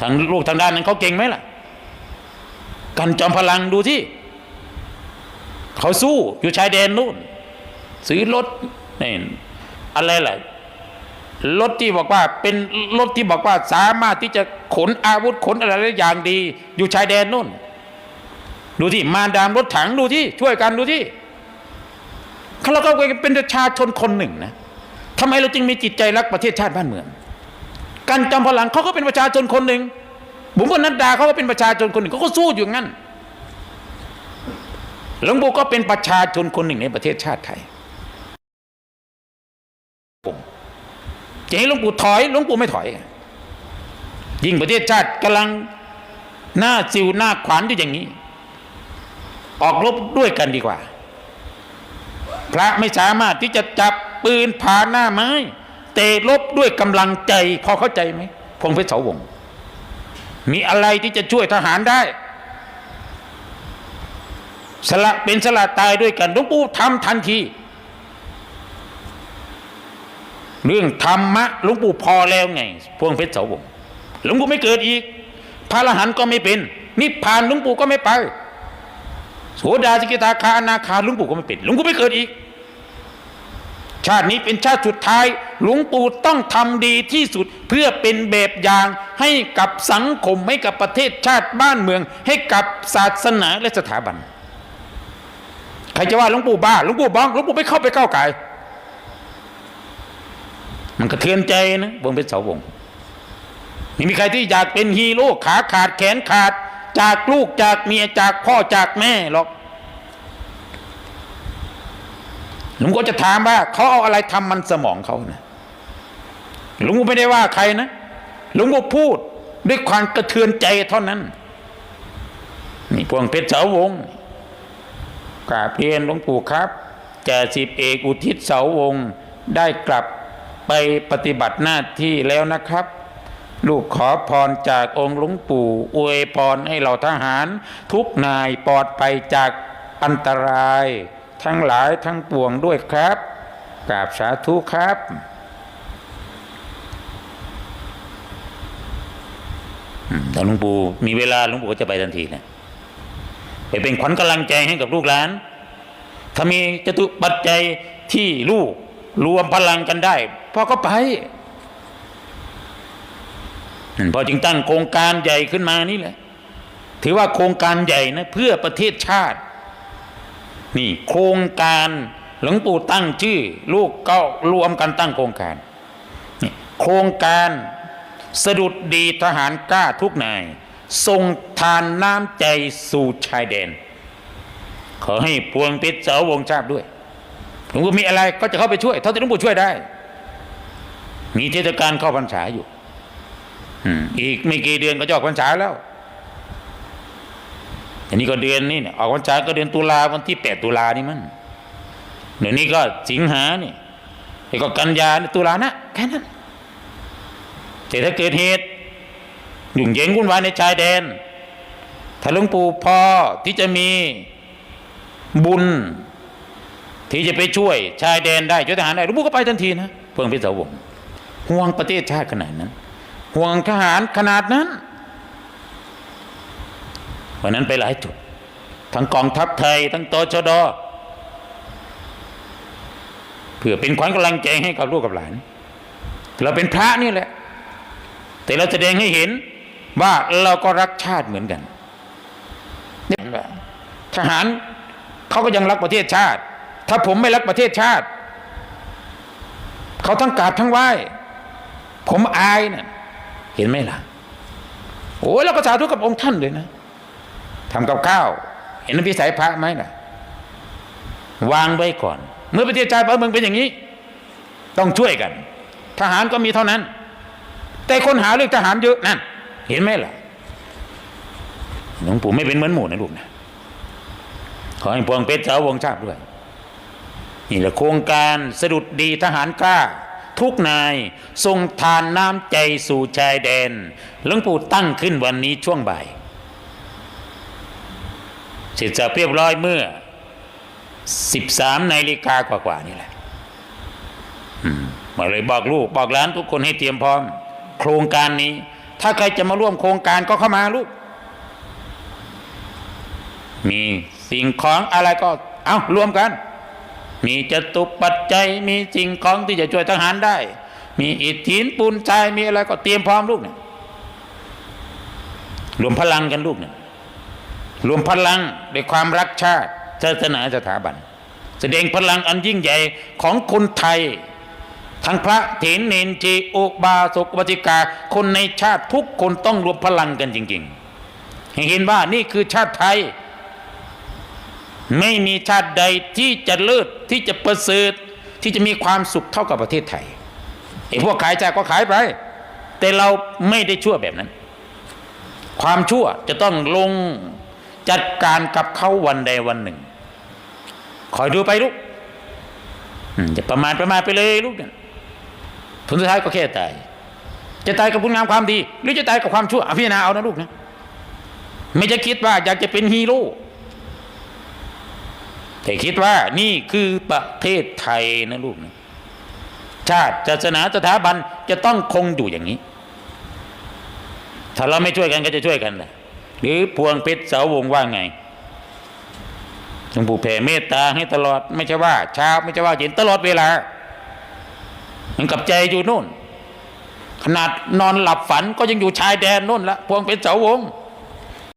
ทางลูกทางด้านนั้นเขาเก่งไหมล่ะ กันจอมพลังดูที่เขาสู้อยู่ชายแดนนู่นซื้อรถนี่อะไรล่ะรถที่บอกว่าเป็นรถที่บอกว่าสามารถที่จะขนอาวุธขนอะไรได้อย่างดี อยู่ชายแดนนู่น ดูที่มาดามรถถังดูที่ช่วยกันดูที่เขาเราก็เป็นประชาชนคนหนึ่งนะทำไมเราจึงมีจิตใจรักประเทศชาติบ้านเมือง กันจอมพลังเขาก็เป็นประชาชนคนหนึ่งบุ๋มบนัดดาเขาก็เป็นประชาชนคนหนึ่งเขาก็สู้อยู่งั้นหลวงปู่ก็เป็นประชาชนคนหนึ่งในประเทศชาติไทยจะให้หลวงปู่ถอยหลวงปู่ไม่ถอย ยิ่งประเทศชาติกำลังหน้าซิวหน้าขวานอยู่อย่างนี้ ออกรบด้วยกันดีกว่า พระไม่สามารถที่จะจับปืนผ่านหน้าไม้ เตะรบด้วยกำลังใจ พอเข้าใจไหมพงเพชรเสาวง มีอะไรที่จะช่วยทหารได้ สละเป็นสละตายด้วยกันหลวงปู่ทำทันที เรื่องธรรมะหลวงปู่พอแล้วไง พวงเพชรเสาวงหลวงปู่ไม่เกิดอีก พระอรหันต์ก็ไม่เป็น นิพพานหลวงปู่ก็ไม่ไปโสดาสกิทาคาอนาคาหลวงปู่ก็ไม่เป็นหลวงปู่ไม่เกิดอีก ชาตินี้เป็นชาติสุดท้าย หลวงปู่ต้องทำดีที่สุดเพื่อเป็นแบบอย่างให้กับสังคมให้กับประเทศชาติบ้านเมือง ให้กับศาสนาและสถาบัน ใครจะว่าหลวงปู่บ้าหลวงปู่บ้องหลวงปู่ไม่เข้าไปก้าวไก่มันกระเทือนใจนะวงเป็นเสาวงไม่มีใครที่อยากเป็นฮีโร่ขาขาดแขนขาด จากลูกจากเมียจากพ่อจากแม่หรอก ห ลวงปู่จะถามว่าเขาเอาอะไรทำมันสมองเขานะหลวงปู่ไม่ได้ว่าใครนะหลวงปู่พูดด้วยความกระเทือนใจเท่านั้นนี่พวงเพชรเสาวงกราบเรียนหลวงปู่ครับจ่าสิบเอกอุทิศเสาวงได้กลับไปปฏิบัติหน้าที่แล้วนะครับ ลูกขอพรจากองค์หลวงปู่อวยพรให้เราทหาร ทุกนายปลอดภัยจากอันตราย ทั้งหลายทั้งปวงด้วยครับกราบสาธุครับอืมแต่หลวงปู่มีเวลาหลวงปู่ก็จะไปทันทีนะไปเป็นขวัญกำลังใจให้กับลูกหลาน ถ้ามีจตุปัจจัยที่ลูกรวมพลังกันได้พ่อก็ไปพอจึงตั้งโครงการใหญ่ขึ้นมานี่แหละ ถือว่าโครงการใหญ่นะเพื่อประเทศชาติ นี่โครงการหลวงปู่ตั้งชื่อ ลูกก็รวมกันตั้งโครงการนี่โครงการสะดุดดีทหารกล้าทุกนายทรงทานน้ำใจสู่ชายแดน ขอให้พวงเพชรเสาวงชาติด้วยหลวงปู่มีอะไรก็จะเข้าไปช่วย เท่าที่หลวงปู่ช่วยได้ มีเทศกาลเข้าพรรษาอยู่อีกไม่กี่เดือนก็จะออกพรรษาแล้ว อันนี้ก็เดือนนี่เนี่ยออกพรรษาก็เดือนตุลาวันที่แปดตุลานี่มันเดี๋ยวนี้ก็สิงหานี่ไอ้ก็กันยานี่ตุลานะแค่นั้นแต่ถ้าเกิดเหตุยุ่งเหยิงวุ่นวายในชายแดน ถ้าหลวงปู่พอที่จะมีบุญ ที่จะไปช่วยชายแดนได้ช่วยทหารได้หลวงปู่ก็ไปทันทีนะเพื่อนพิสาวงห่วงประเทศชาติขนาดนั้น ห่วงทหารขนาดนั้น วันนั้นไปหลายจุด ทั้งกองทัพไทย ทั้งตชดเพื่อเป็นขวัญกำลังใจให้กับลูกกับหลาน เราเป็นพระนี่แหละ แต่เราแสดงให้เห็นว่าเราก็รักชาติเหมือนกันนี่แหละทหารเขาก็ยังรักประเทศชาติ ถ้าผมไม่รักประเทศชาติ เขาทั้งกราบทั้งไหว้ ผมอายนะ่ะเห็นไหมล่ะ โอ้ยเราก็สาธุกับองค์ท่านเลยนะ ทำกับข้าว เห็นพิสัยพระไหมล่ะ วางไว้ก่อน เมื่อประเทศชาติบ้านเมืองเป็นอย่างนี้ ต้องช่วยกัน ทหารก็มีเท่านั้น แต่คนหาเรื่องทหารเยอะนั่น เห็นไหมล่ะหลวงปู่ไม่เป็นเหมือนหมู่นะลูกนะขอให้พวงเพชรสาววงชาติด้วยนี่แหละโครงการสะดุดดีทหารกล้า ทุกนายทรงทานน้ำใจสู่ชายแดนหลวงปู่ตั้งขึ้นวันนี้ช่วงบ่าย เสร็จสับเรียบร้อยเมื่อ 13นาฬิกากว่าๆนี่แหละมาเลยบอกลูกบอกหลานทุกคนให้เตรียมพร้อม โครงการนี้ ถ้าใครจะมาร่วมโครงการก็เข้ามาลูก มีสิ่งของอะไรก็ เอารวมกัน มีจตุปัจจัย มีสิ่งของที่จะช่วยทหารได้ มีอิฐหินปูนทรายมีอะไรก็เตรียมพร้อมลูกเนี่ยรวมพลังกันลูกเนี่ย รวมพลังด้วยความรักชาติศาสนาสถาบัน แสดงพลังอันยิ่งใหญ่ของคนไทย ทั้งพระเถรเนนจีอุบาสกอุบาสิกา คนในชาติทุกคนต้องรวมพลังกันจริงๆให้เห็นว่านี่คือชาติไทย ไม่มีชาติใดที่จะเลิศที่จะประเสริฐที่จะมีความสุขเท่ากับประเทศไทยไอ้พวกขายจากก็ขายไป แต่เราไม่ได้ชั่วแบบนั้น ความชั่วจะต้องลง จัดการกับเขาวันใดวันหนึ่ง คอยดูไปลูกอืมจะประมาทประมาทไปเลยลูกเนี่ยผลสุดท้ายก็แค่ตาย จะตายกับคุณงามความดี หรือจะตายกับความชั่วอภิจารณาเอานะลูกนะไม่จะคิดว่าอยากจะเป็นฮีโร่แต่คิดว่านี่คือประเทศไทยนะลูกนะชาติศาสนาสถาบันจะต้องคงอยู่อย่างนี้ ถ้าเราไม่ช่วยกันก็จะช่วยกันนะ หรือพวงเพชรเสาวงว่าไงหลวงปู่แผ่เมตตาให้ตลอดไม่ใช่ว่าเช้าไม่ใช่ว่าเย็นตลอดเวลามันกับใจอยู่นู่น ขนาดนอนหลับฝันก็ยังอยู่ชายแดนนู่นละพวงเพชรเสาวง